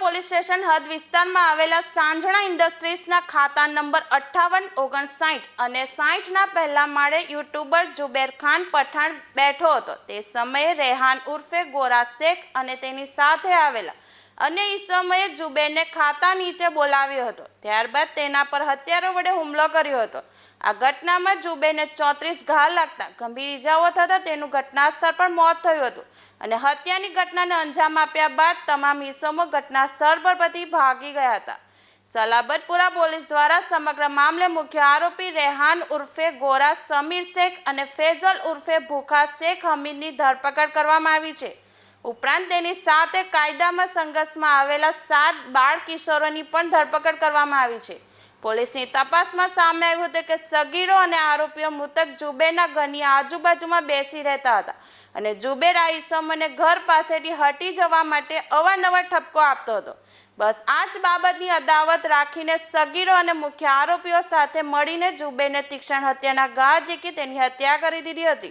Police station હદ વિસ્તારમાં આવેલા સાંજણા ઇન્ડસ્ટ્રીઝના ખાતા નંબર અઠ્ઠાવન, ઓગણસાઠ અને સાઠના પહેલા માળે યુટ્યુબર જુબેર ખાન પઠાણ બેઠો હતો. તે સમયે રેહાન ઉર્ફે ગોરા શેખ અને તેની સાથે આવેલા અન્ય સમયે જુબેરને ખાતા નીચે બોલાવ્યો હતો. ત્યારબાદ તેના પર હત્યારો વડે હુમલો કર્યો હતો. આ ઘટનામાં જુબેરને ચોત્રીસ ઘા લાગતા ગંભીર ઇજાઓ થતાં તેનું ઘટના સ્થળ પર મોત થયું હતું અને હત્યાની ઘટનાને અંજામ આપ્યા બાદ તમામ ઈસમો ઘટના સ્થળ પર પછી ભાગી ગયા હતા. સલાબતપુરા પોલીસ દ્વારા સમગ્ર મામલે મુખ્ય આરોપી રેહાન ઉર્ફે ગોરા સમીર શેખ અને ફેઝલ ઉર્ફે ભૂખા શેખ હમીદની ધરપકડ કરવામાં આવી છે. ઉપરાંત તેની સાથે કાયદામાં સંઘર્ષમાં આવેલા સાત બાળ કિશોરોની પણ ધરપકડ કરવામાં આવી છે. પોલીસની તપાસમાં સામે આવ્યું હતું કે સગીરો અને આરોપીઓ મૃતક જુબેરના ઘરની આજુબાજુમાં બેસી રહેતા હતા અને જુબેર આ ઈસમોને ઘર પાસેથી હટી જવા માટે અવારનવાર ઠપકો આપતો હતો. બસ આ જ બાબતની અદાવત રાખીને સગીરો અને મુખ્ય આરોપીઓ સાથે મળીને જુબેરને તીક્ષણ હત્યાના ઘા ઝીકી તેની હત્યા કરી દીધી હતી.